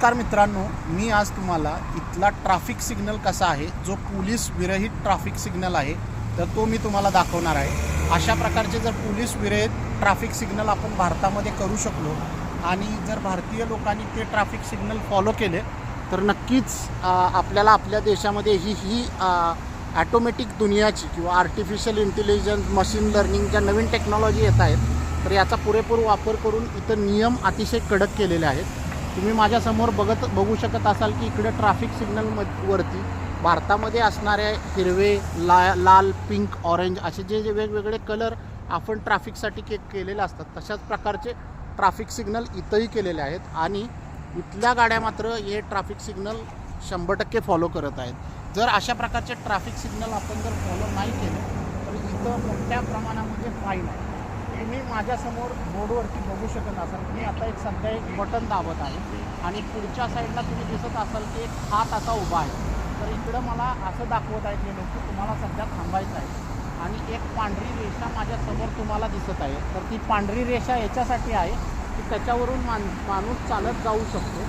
नमस्कार मित्रांनो मी आज तुम्हाला इथला ट्रॅफिक सिग्नल कसा आहे जो पोलीस विरहित ट्रॅफिक सिग्नल आहे तर तो मी तुम्हाला दाखवणार आहे. अशा प्रकारचे जर पोलीस विरहित ट्रॅफिक सिग्नल आपण भारतामध्ये करू शकलो आणि जर भारतीय लोकांनी ते ट्रॅफिक सिग्नल फॉलो केले तर नक्कीच आपल्याला आपल्या देशामध्ये ही ही ॲटोमॅटिक दुनियाची किंवा आर्टिफिशियल इंटेलिजन्स मशीन लर्निंग ज्या नवीन टेक्नॉलॉजी येत आहेत तर याचा पुरेपूर वापर करून इथं नियम अतिशय कडक केलेले आहेत. तुम्ही माझ्यासमोर बघत बघू शकत असाल की इकडे ट्रॅफिक सिग्नल म वरती भारतामध्ये असणारे हिरवे ला लाल पिंक ऑरेंज असे जे जे वेगवेगळे कलर आपण ट्रॅफिकसाठी के केलेले असतात तशाच प्रकारचे ट्रॅफिक सिग्नल इथंही केलेले आहेत आणि इथल्या गाड्या मात्र हे ट्रॅफिक सिग्नल शंभर टक्के फॉलो करत आहेत. जर अशा प्रकारचे ट्रॅफिक सिग्नल आपण जर फॉलो नाही केले तर इथं मोठ्या प्रमाणामध्ये फाईन आहे. तुम्ही माझ्यासमोर बोर्डवरती बघू शकत असाल. मी आता एक सध्या एक बटन दाबत आहे. आणि पुढच्या साईडला तुम्ही दिसत असाल की एक हात असा उभा आहे. तर इकडं मला असं दाखवत आहेत हे लोक तुम्हाला सध्या थांबायचं आहे. आणि एक पांढरी रेषा माझ्यासमोर तुम्हाला दिसत आहे. तर ती पांढरी रेषा याच्यासाठी आहे की त्याच्यावरून मान माणूस चालत जाऊ शकतो.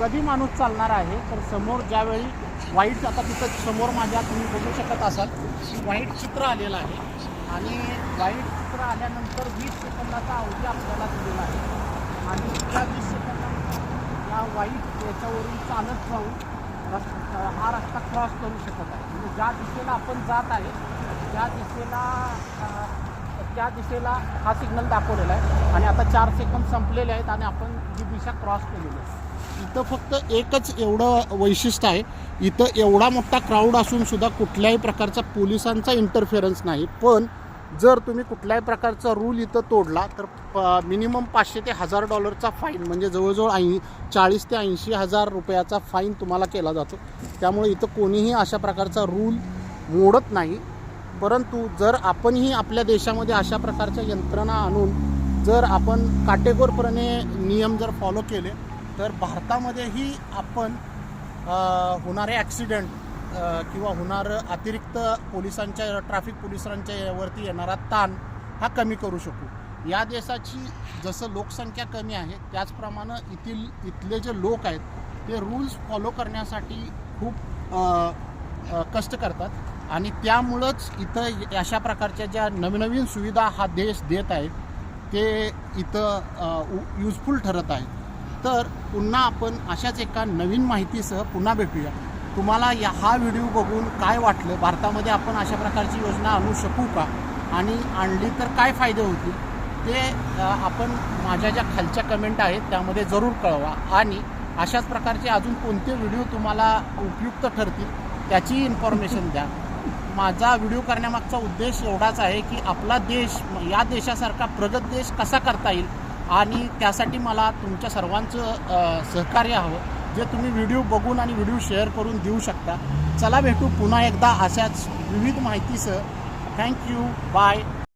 कधी माणूस चालणार आहे? तर समोर ज्यावेळी वाईट आता तिथं समोर माझ्या तुम्ही बघू शकत असाल की वाईट चित्र आलेलं आहे. आणि वाईट चित्र आल्यानंतर वीस सेकंदाचा अवधी आपल्याला दिलेला आहे. आणि त्या वीस सेकंदात या वाईट याच्यावरून चालत जाऊन रस हा रस्ता क्रॉस करू शकत आहे. म्हणजे ज्या दिशेला आपण जात आहे त्या दिशेला त्या दिशेला हा सिग्नल दाखवलेला आहे. आणि आता चार सेकंद संपलेले आहेत आणि आपण ही दिशा क्रॉस केलेली आहे. इथं फक्त एकच एवढं वैशिष्ट्य आहे. इथं एवढा मोठा क्राऊड असून सुद्धा कुठल्याही प्रकारचा पोलिसांचा इंटरफेरन्स नाही. पण जर तुम्ही कुठल्याही प्रकारचा रूल इथं तोडला तर मिनिमम पाचशे ते हजार डॉलरचा फाईन म्हणजे जवळजवळ ऐं चाळीस ते ऐंशी हजार रुपयाचा फाईन तुम्हाला केला जातो. त्यामुळे इथं कोणीही अशा प्रकारचा रूल मोडत नाही. परंतु जर आपणही आपल्या देशामध्ये अशा प्रकारच्या यंत्रणा आणून जर आपण काटेकोरपणे नियम जर फॉलो केले तर भारतामध्येही आपण होणारे ॲक्सिडेंट किंवा होणारं अतिरिक्त पोलिसांच्या ट्रॅफिक पोलिसांच्या यावरती येणारा ताण हा कमी करू शकू. या देशाची जसं लोकसंख्या कमी आहे त्याचप्रमाणे येथील इथले जे लोक आहेत ते रूल्स फॉलो करण्यासाठी खूप कष्ट करतात. आणि त्यामुळंच इथं अशा प्रकारच्या ज्या नवनवीन सुविधा हा देश देत आहे ते इथं यूजफुल ठरत आहे. तर पुन्हा आपण अशाच एका नवीन माहितीसह पुन्हा भेटूया. तुम्हाला या हा व्हिडिओ बघून काय वाटलं? भारतामध्ये आपण अशा प्रकारची योजना आणू शकू का? आणि आणली तर काय फायदे होतील? ते आपण माझ्या ज्या खालच्या कमेंट आहेत त्यामध्ये जरूर कळवा. आणि अशाच प्रकारचे अजून कोणते व्हिडिओ तुम्हाला उपयुक्त ठरतील त्याची इन्फॉर्मेशन द्या. माझा व्हिडिओ करण्यामागचा उद्देश एवढाच आहे की आपला देश या देशासारखा प्रगत देश कसा करता येईल? आणि त्यासाठी मला तुमच्या सर्वांचं सहकार्य हवं. जे तुम्ही व्हिडिओ बघून आणि व्हिडिओ शेअर करून देऊ शकता. चला भेटू पुन्हा एकदा अशाच विविध माहितीसह. Thank you bye.